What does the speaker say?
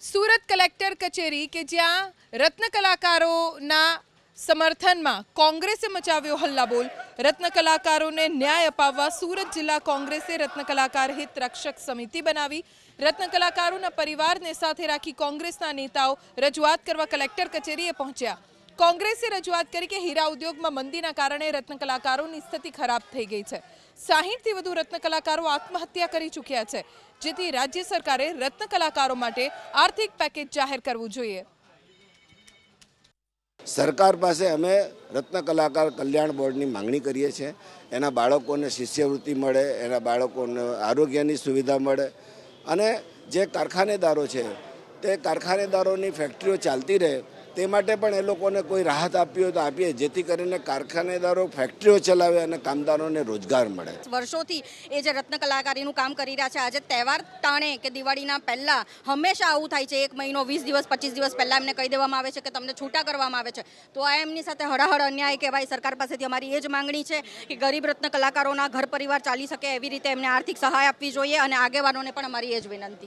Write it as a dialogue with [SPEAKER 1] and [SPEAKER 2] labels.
[SPEAKER 1] Surat collector કચેરી કે જ્યાં રત્ન કલાકારોના સમર્થનમાં કોંગ્રેસે મચાવ્યો હલ્લાબોલ. રત્ન કલાકારોને ન્યાય અપાવવા સુરત જિલ્લા કોંગ્રેસે રત્ન કલાકાર હિત રક્ષક સમિતિ બનાવી. રત્ન કલાકારોના પરિવારને સાથે રાખી કોંગ્રેસના નેતાઓ રજૂઆત કરવા કલેક્ટર કચેરીએ પહોંચ્યા. કોંગ્રેસે રજૂઆત કરી કે હીરા ઉદ્યોગમાં મંદીના કારણે રત્ન કલાકારોની સ્થિતિ ખરાબ થઈ ગઈ છે. સાહીઠથી વધુ રત્ન કલાકારો આત્મહત્યા કરી ચૂક્યા છે, જેથી રાજ્ય સરકારે રત્ન કલાકારો માટે આર્થિક પેકેજ જાહેર કરવું જોઈએ.
[SPEAKER 2] સરકાર પાસે અમે રત્ન કલાકાર કલ્યાણ બોર્ડની માંગણી કરીએ છીએ. એના બાળકોને શિષ્યવૃત્તિ મળે, એના બાળકોને આરોગ્યની સુવિધા મળે અને જે કારખાનેદારો છે, તે કારખાનેદારોની ફેક્ટરીઓ ચાલતી રહે તે માટે પણ એ લોકોને કોઈ રાહત આપી હોય તો આપીએ, જેથી કરીને કારખાનેદારો, ફેક્ટરીઓ ચલાવે અને કામદારોને રોજગાર મળે.
[SPEAKER 3] વર્ષોથી એ જે રત્ન કલાકારીનું કામ કરી રહ્યા છે, આજે તહેવાર ટાણે કે દિવાળીના પહેલાં હંમેશા આવું થાય છે, એક મહિનો, વીસ દિવસ, પચીસ દિવસ પહેલાં એમને કહી દેવામાં આવે છે કે તમને છૂટા કરવામાં આવે છે. તો આ એમની સાથે હરાહર અન્યાય કહેવાય, સરકાર પાસેથી અમારી એ જ માંગણી છે કે ગરીબ રત્ન કલાકારોના ઘર પરિવાર ચાલી શકે એવી રીતે એમને આર્થિક સહાય આપવી જોઈએ અને આગેવાનોને પણ અમારી એ જ વિનંતી.